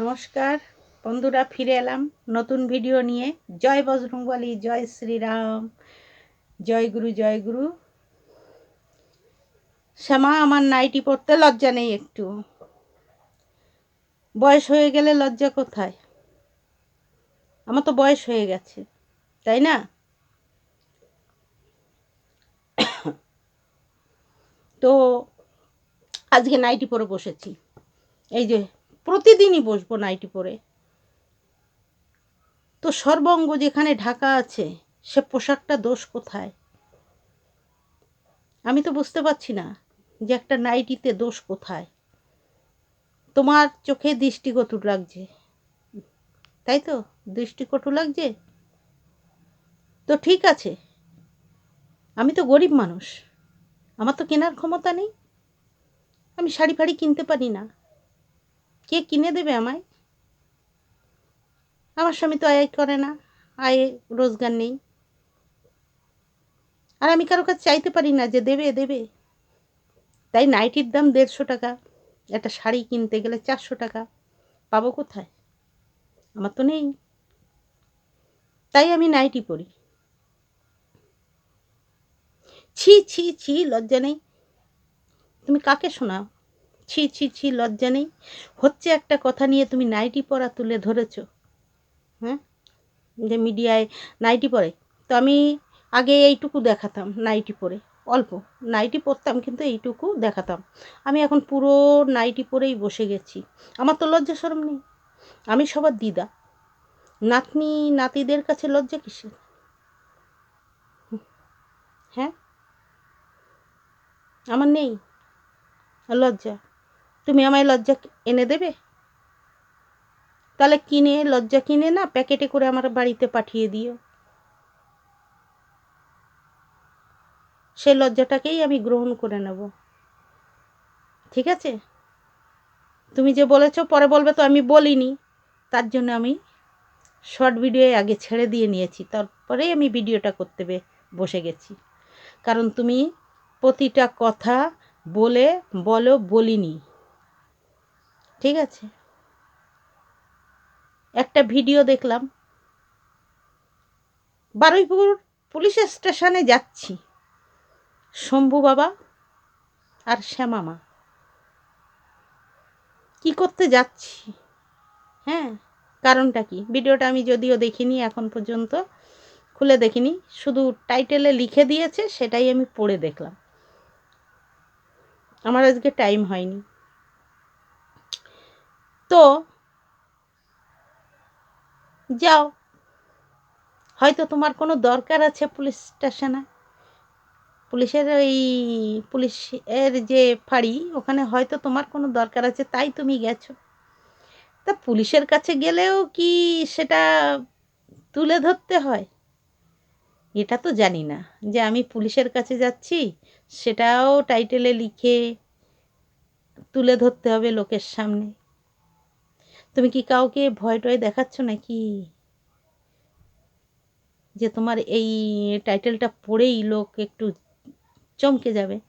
নমস্কার, বন্ধুরা ফিরে এলাম নতুন ভিডিও নিয়ে। জয় বজরংবলী, জয় শ্রীরাম, জয় গুরু জয় গুরু। শ্যামা, আমার নাইটি পড়তে লজ্জা নেই একটু। বয়স হয়ে গেলে লজ্জা কোথায়? আমার তো বয়স হয়ে গেছে, তাই না? তো আজকে নাইটি পরে বসেছি। এই যে প্রতিদিনই বসবো নাইটি পরে। তো সর্বঙ্গ যেখানে ঢাকা আছে, সে পোশাকটা দোষ কোথায়? আমি তো বুঝতে পারছি না যে একটা নাইটিতে দোষ কোথায়। তোমার চোখে দৃষ্টিকটু লাগছে। তাই তো? দৃষ্টিকটু লাগছে? তো ঠিক আছে। আমি তো গরিব মানুষ। আমার তো কেনার ক্ষমতা নেই। আমি শাড়ি ফাড়ি কিনতে পারি না। কে কিনে দেবে আমায়? আমার স্বামী তো আয় করে না, আয়, রোজগার নেই। আর আমি কারও কাছে চাইতে পারি না যে দেবে দেবে। তাই নাইটির দাম দেড়শো টাকা, একটা শাড়ি কিনতে গেলে চারশো টাকা, পাবো কোথায়? আমার তো নেই। তাই আমি নাইটি পরি। ছি ছি ছি, লজ্জা নেই। তুমি কাকে শোনাও? ছি ছি ছি, লজ্জা নেই। হচ্ছে একটা কথা নিয়ে তুমি নাইটি পরা তুলে ধরেছ। হ্যাঁ? যে মিডিয়ায় নাইটি পরে। তো আমি আগে এইটুকু দেখাতাম নাইটি পরে। অল্প। নাইটি পরতাম কিন্তু এইটুকু দেখাতাম। আমি এখন পুরো নাইটি পরেই বসে গেছি। আমার তো লজ্জা সরম নেই। আমি সবার দিদা। নাতনি, নাতিদের কাছে লজ্জা কিসের? হ্যাঁ? আমার নেই। লজ্জা। তুমি আমায় লজ্জা এনে দেবে? তাহলে কিনে, লজ্জা কিনে না, প্যাকেটে করে আমার বাড়িতে পাঠিয়ে দিও। সে লজ্জাটাকেই আমি গ্রহণ করে নেব। ঠিক আছে? তুমি যে বলেছ, পরে বলবে তো আমি বলিনি। তার জন্য আমি শর্ট ভিডিও আগে ছেড়ে দিয়ে নিয়েছি। তারপরেই আমি ভিডিওটা করতে বসে গেছি। কারণ তুমি প্রতিটা কথা বলে, বলো, বলিনি। ঠিক আছে? একটা ভিডিও দেখলাম। বারুইপুর পুলিশ স্টেশনে যাচ্ছি। শম্ভু বাবা আর শ্যামামা কি করতে যাচ্ছি? হ্যাঁ কারণটা কি? ভিডিওটা আমি যদিও দেখিনি, এখন পর্যন্ত খুলে দেখিনি। শুধু টাইটেলে লিখে দিয়েছে, সেটাই আমি পড়ে দেখলাম। আমার আজকে টাইম হয়নি। তো? যাও। হয়তো তোমার কোনো দরকার আছে পুলিশ স্টেশনে। পুলিশের ওই পুলিশের যে ফাঁড়ি, ওখানে হয়তো তোমার কোনো দরকার আছে, তাই তুমি গেছো। তা পুলিশের কাছে গেলেও কি সেটা তুলে ধরতে হয়? এটা তো জানি না। যে আমি পুলিশের কাছে যাচ্ছি, সেটাও টাইটেলে লিখে তুলে ধরতে হবে লোকের সামনে। তুমি কি কাউকে ভয় টয় দেখাচ্ছ নাকি? যে তোমার এই টাইটেলটা পড়েই লোক একটু চমকে যাবে।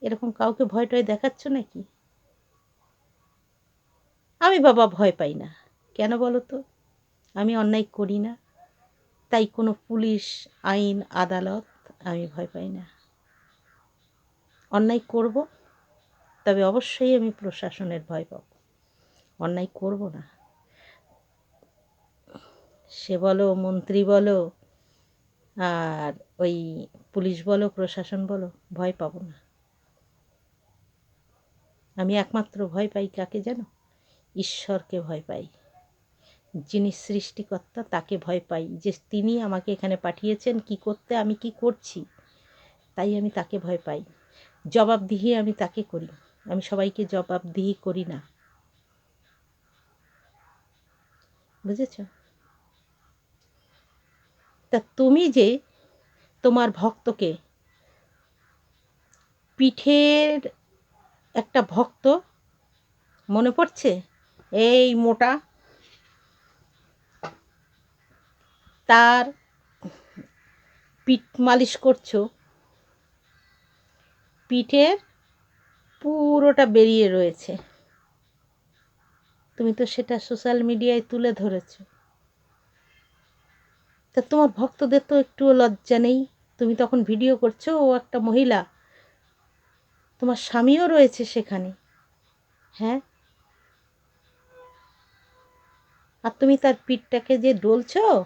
এরকম কাউকে ভয় টয় দেখাচ্ছ নাকি? আমি বাবা ভয় পাই না। কেন বলো তো? আমি অন্যায় করি না। তাই কোনো পুলিশ, আইন, আদালত আমি ভয় পাই না। অন্যায় করব, তবে অবশ্যই আমি প্রশাসনের ভয় পাব। অন্যায় করব না। সে বলো, মন্ত্রী বলো, আর ওই পুলিশ বলো, প্রশাসন বলো, ভয় পাবো না। আমি একমাত্র ভয় পাই কাকে জানো? ঈশ্বরকে ভয় পাই। যিনি সৃষ্টিকর্তা, তাকে ভয় পাই। যে তিনি আমাকে এখানে পাঠিয়েছেন, কি করতে, আমি কি করছি, তাই আমি তাকে ভয় পাই। জবাবদিহি আমি তাকে করি। আমি সবাইকে জবাবদিহি করি না। বুঝেছ? তা তুমি যে তোমার ভক্তকে পিঠের একটা ভক্ত মনে পড়ছে? এই মোটা। তার পিঠ মালিশ করছ। পিঠের পুরোটা বেরিয়ে রয়েছে। তুমি তো সেটা সোশ্যাল মিডিয়ায় তুলে ধরেছো। তা তোমার ভক্তদের তো একটুও লজ্জা নেই। তুমি তখন ভিডিও করছ, ও একটা মহিলা। তোমার স্বামীও রয়েছে সেখানে। হ্যাঁ? আর তুমি তার পিঠটাকে যে ডলছো,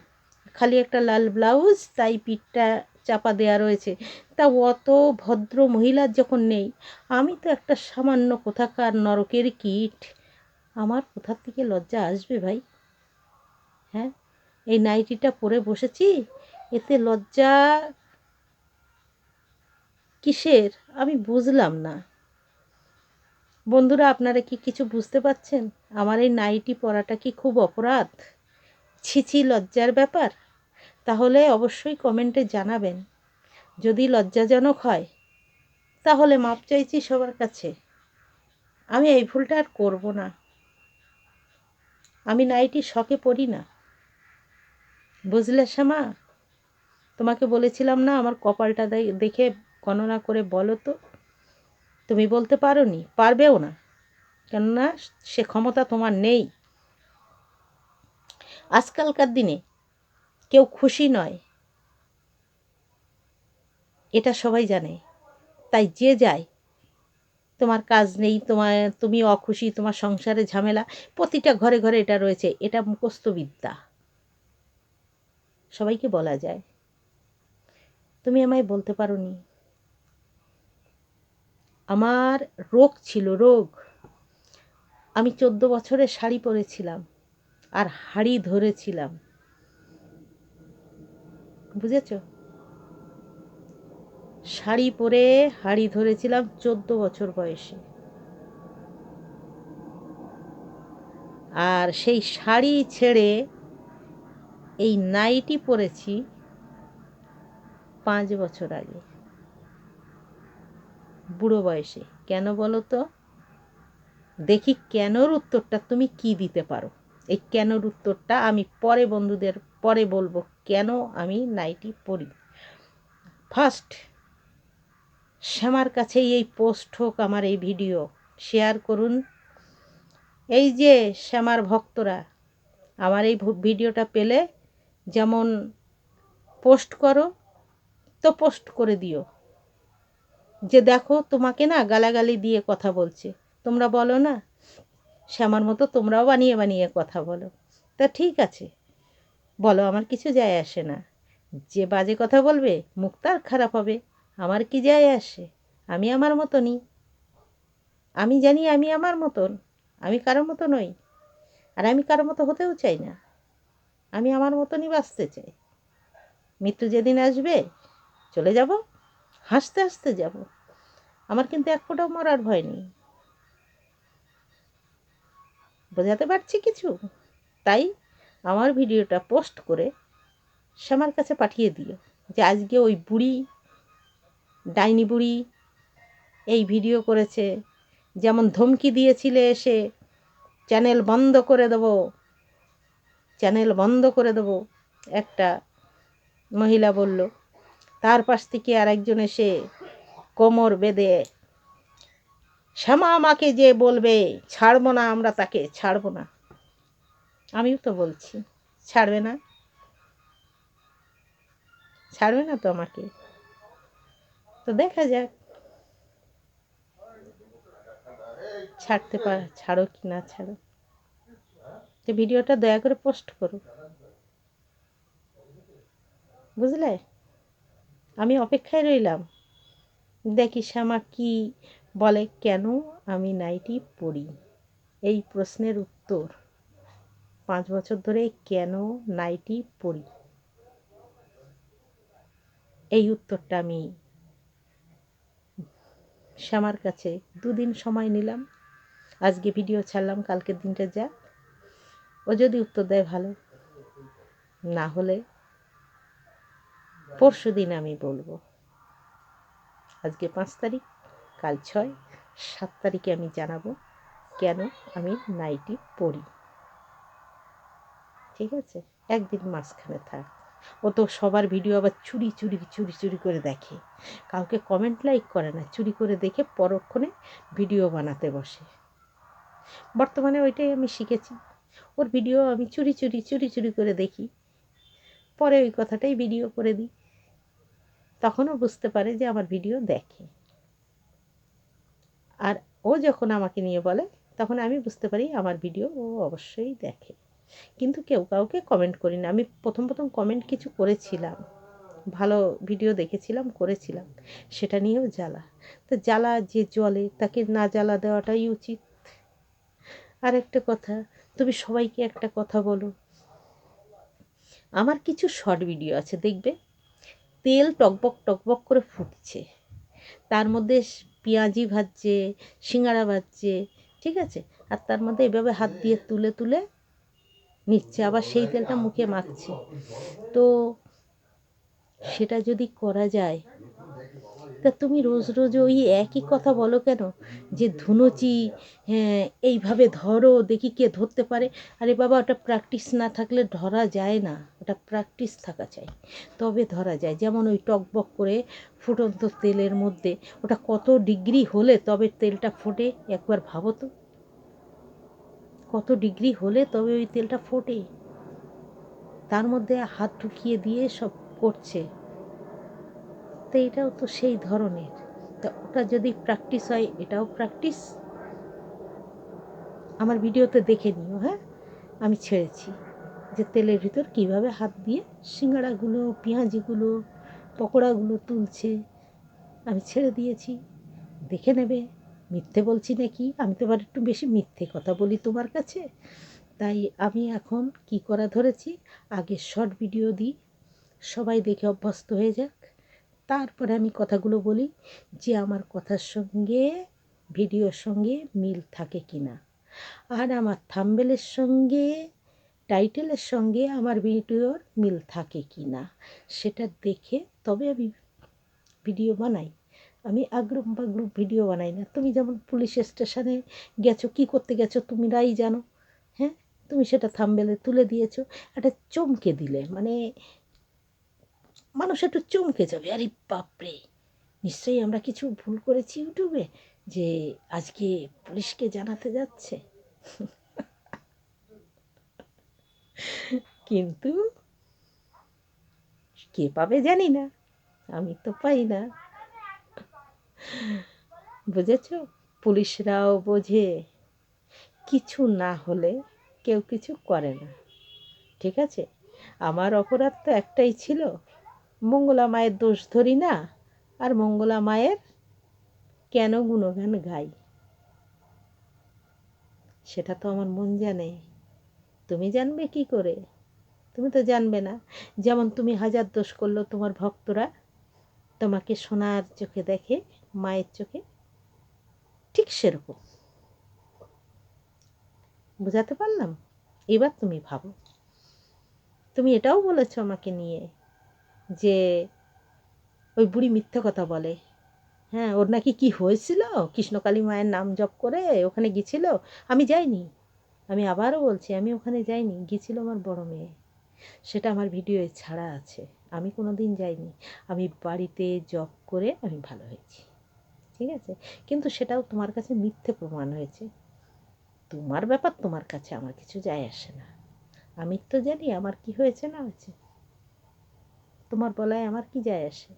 খালি একটা লাল ব্লাউজ তাই পিঠটা চাপা দেয়া রয়েছে। তা অত ভদ্র মহিলার যখন নেই, আমি তো একটা সামান্য কোথাকার নরকের কীট। আমার কোথার থেকে লজ্জা আসবে ভাই? হ্যাঁ এই নাইটিটা পরে বসেছি, এতে লজ্জা কিসের? আমি বুঝলাম না। বন্ধুরা, আপনারা কি কিছু বুঝতে পারছেন? আমার এই নাইটি পরাটা কি খুব অপরাধ? ছিছি লজ্জার ব্যাপার? তাহলে অবশ্যই কমেন্টে জানাবেন। যদি লজ্জাজনক হয়, তাহলে মাপ চাইছি সবার কাছে। আমি এই ভুলটা আর করব না। আমি নাইটি শখে পড়ি না। বুঝলে শ্যামা? তোমাকে বলেছিলাম না, আমার কপালটা দেখে গণনা করে বলো তো। তুমি বলতে পারো নি পারবেও না। কেননা সে ক্ষমতা তোমার নেই। আজকালকার দিনে কেউ খুশি নয়। এটা সবাই জানে। তাই যে যায় তোমার কাজ নেই, তোমার, তুমি অখুশি, তোমার সংসারে ঝামেলা, প্রতিটা ঘরে ঘরে এটা রয়েছে, এটা মুখস্থ বিদ্যা সবাইকে বলা যায়। তুমি আমায় বলতে পারো নি আমার রোগ ছিল, রোগ। আমি চোদ্দ বছরের শাড়ি পরেছিলাম আর হাড়ি ধরেছিলাম। বুঝেছ? শাড়ি পরে হাড়ি ধরেছিলাম চোদ্দ বছর বয়সে। আর সেই শাড়ি ছেড়ে এই নাইটি পরেছি পাঁচ বছর আগে। বুড়ো বয়সে। কেন বলো তো? দেখি কেনর উত্তরটা তুমি কি দিতে পারো? এই কেনর উত্তরটা আমি পরে বন্ধুদের, পরে বলব কেন আমি নাইটি পরি। ফার্স্ট শ্যামার কাছে এই পোস্ট হোক আমার এই ভিডিও শেয়ার করুন। এই যে শ্যামার ভক্তরা, আমার এই ভিডিওটা পেলে যেমন পোস্ট করো, তো পোস্ট করে দিও। যে দেখো তোমাকে না গালাগালি দিয়ে কথা বলছে, তোমরা বলো না, শ্যামার মতো তোমরাও বানিয়ে বানিয়ে কথা বলো। তা ঠিক আছে, বলো আমার কিছু যায় আসে না, যে বাজে কথা বলবে মুখ তার খারাপ হবে। আমার কি যায় আসে? আমি আমার মতনই। আমি জানি আমি আমার মতন। আমি কারোর মতো নই। আর আমি কারোর মতো হতেও চাই না। আমি আমার মতনই বাঁচতে চাই। মৃত্যু যেদিন আসবে, চলে যাব। হাসতে হাসতে যাব। আমার কিন্তু এক ফোঁটাও মরার ভয় নেই। বোঝাতে পারছি কিছু? তাই আমার ভিডিওটা পোস্ট করে শ্যামার কাছে পাঠিয়ে দিও যে আজকে ওই বুড়ি ডাইনি বুড়ি এই ভিডিও করেছে। যেমন ধমকি দিয়েছিলে এসে, চ্যানেল বন্ধ করে দেব, চ্যানেল বন্ধ করে দেব, একটা মহিলা বলল। তার পাশ থেকে আরেকজন এসে কোমর বেঁধে, শ্যামা আমাকে যে বলবে, ছাড়বো না, আমরা তাকে ছাড়বো না। আমিও তো বলছি, ছাড়বে না? ছাড়বে না তো আমাকে? তো দেখা যাক। ছাড়তে পার ছাড়ো কি না ছাড়ো। তো ভিডিওটা দয়া করে পোস্ট করো। বুঝলে? আমি অপেক্ষায় রইলাম। দেখি শ্যামা কি বলে, কেন আমি নাইটি পড়ি এই প্রশ্নের উত্তর। পাঁচ বছর ধরে কেন নাইটি পড়ি এই উত্তরটা আমি শ্যামার কাছে দুদিন সময় নিলাম। আজকে ভিডিও ছাড়লাম, কালকের দিনটা যা ও যদি উত্তর দেয় ভালো। না হলে পরশু দিন আমি বলব। আজকে পাঁচ তারিখ, কাল ছয়, সাত তারিখে আমি জানাব কেন আমি নাইটি পড়ি ঠিক আছে? একদিন মাঝখানে থাক। ও তো সবার ভিডিও আবার চুরি চুরি চুরি চুরি করে দেখে। কাউকে কমেন্ট লাইক করে না, চুরি করে দেখে পরক্ষণে ভিডিও বানাতে বসে। বর্তমানে ওইটাই আমি শিখেছি। ওর ভিডিও আমি চুরি চুরি চুরি চুরি করে দেখি। পরে ওই কথাটাই ভিডিও করে দিই। তখনও বুঝতে পারে যে আমার ভিডিও দেখে। আর ও যখন আমাকে নিয়ে বলে, তখন আমি বুঝতে পারি আমার ভিডিও ও অবশ্যই দেখে। কিন্তু কেউ কাউকে কমেন্ট করি না আমি প্রথম প্রথম কমেন্ট কিছু করেছিলাম। ভালো ভিডিও দেখেছিলাম, করেছিলাম। সেটা নিয়েও জ্বালা। তো জ্বালা যে জলে, তাকে না জ্বালা দেওয়াটাই উচিত। আর একটা কথা, তুমি সবাইকে একটা কথা বলো। আমার কিছু শর্ট ভিডিও আছে, দেখবে? তেল টকবক টকবক করে ফুটছে। তার মধ্যে পেঁয়াজি ভাজছে, সিঙ্গাড়া ভাজছে, ঠিক আছে? আর তার মধ্যে এভাবে হাত দিয়ে তুলে তুলে নিচ্ছে, আবার সেই তেলটা মুখে মাখছে। তো সেটা যদি করা যায়, তা তুমি রোজ রোজ ওই একই কথা বলো কেন? যে ধুনুচি হ্যাঁ এইভাবে ধরো, দেখি কে ধরতে পারে। আরে বাবা, ওটা প্র্যাকটিস না থাকলে ধরা যায় না। ওটা প্র্যাকটিস থাকা চাই। তবে ধরা যায়। যেমন ওই টকবক করে ফুটন্ত তেলের মধ্যে, ওটা কত ডিগ্রি হলে তবে তেলটা ফোটে, একবার ভাবো তো। কত ডিগ্রি হলে তবে ওই তেলটা ফোটে। তার মধ্যে হাত ঢুকিয়ে দিয়ে সব করছে। তো এটাও তো সেই ধরনের। তা ওটা যদি প্র্যাকটিস হয়, এটাও প্র্যাকটিস আমার ভিডিওতে দেখে নিও হ্যাঁ? আমি ছেড়েছি যে তেলের ভিতর কীভাবে হাত দিয়ে সিঙ্গাড়াগুলো, পেঁয়াজিগুলো, পকোড়াগুলো তুলছে। আমি ছেড়ে দিয়েছি। দেখে নেবে। মিথ্যে বলছি নাকি? আমি তো এবার একটু বেশি মিথ্যে কথা বলি তোমার কাছে। তাই আমি এখন কি করা ধরেছি? আগে শর্ট ভিডিও দিই। সবাই দেখে অভ্যস্ত হয়ে যাক। তারপরে আমি কথাগুলো বলি যে আমার কথার সঙ্গে ভিডিওর সঙ্গে মিল থাকে কি না আর আমার থাম্বেলের সঙ্গে টাইটেলের সঙ্গে আমার ভিডিওর মিল থাকে কি না সেটা দেখে তবে আমি ভিডিও বানাই। আমি আগ্রহ বাগ্রুপ ভিডিও বানাই না। তুমি যেমন পুলিশ স্টেশনে গেছো, কি করতে গেছো, তুমিরাই জানো হ্যাঁ? তুমি সেটা থাম্বেলে তুলে দিয়েছ, একটা চমকে দিলে। মানে মানুষ একটু চমকে যাবে। আরে বাপরে! নিশ্চয়ই আমরা কিছু ভুল করেছি ইউটিউবে যে আজকে পুলিশকে জানাতে যাচ্ছে। কিন্তু কে পাবে জানি না। আমি তো পাই না। বুঝেছ? পুলিশরাও বোঝে। কিছু না হলে কেউ কিছু করে না। ঠিক আছে? আমার অপরাধ তো একটাই ছিল। মঙ্গলা মায়ের দোষ ধরি না, আর মঙ্গলা মায়ের কেন গুণগান গাই? সেটা তো আমার মন জানে। তুমি জানবে কি করে? তুমি তো জানবে না। যেমন তুমি হাজার দোষ করল তোমার ভক্তরা, তোমাকে সোনার চোখে দেখে মায়ের চোখে ঠিক সেরকম। বোঝাতে পারলাম? এবার তুমি ভাবো। তুমি এটাও বলেছ আমাকে নিয়ে যে ওই বুড়ি মিথ্যে কথা বলে। হ্যাঁ ওর নাকি কি হয়েছিল? কৃষ্ণকালী মায়ের নাম জপ করে ওখানে গিয়েছিল? আমি যাইনি। আমি আবারও বলছি, আমি ওখানে যাইনি। গিয়েছিল আমার বড় মেয়ে। সেটা আমার ভিডিওয়ে ছাড়া আছে। আমি কোনো দিন যাইনি। আমি বাড়িতে জব করে আমি ভালো হয়েছি। ঠিক আছে? কিন্তু সেটাও তোমার কাছে মিথ্যে প্রমাণ হয়েছে। তোমার ব্যাপার তোমার কাছে, আমার কিছু যায় আসে না। আমি তো জানি আমার কি হয়েছে না হয়েছে। তোমার বলায় আমার কি যায় আসে?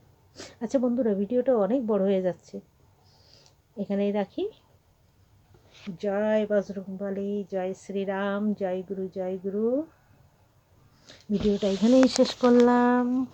আচ্ছা বন্ধুরা, ভিডিওটা অনেক বড় হয়ে যাচ্ছে। এখানেই রাখি। জয় বজরংবলী জয় শ্রীরাম, জয় গুরু জয় গুরু। ভিডিওটা এখানেই শেষ করলাম।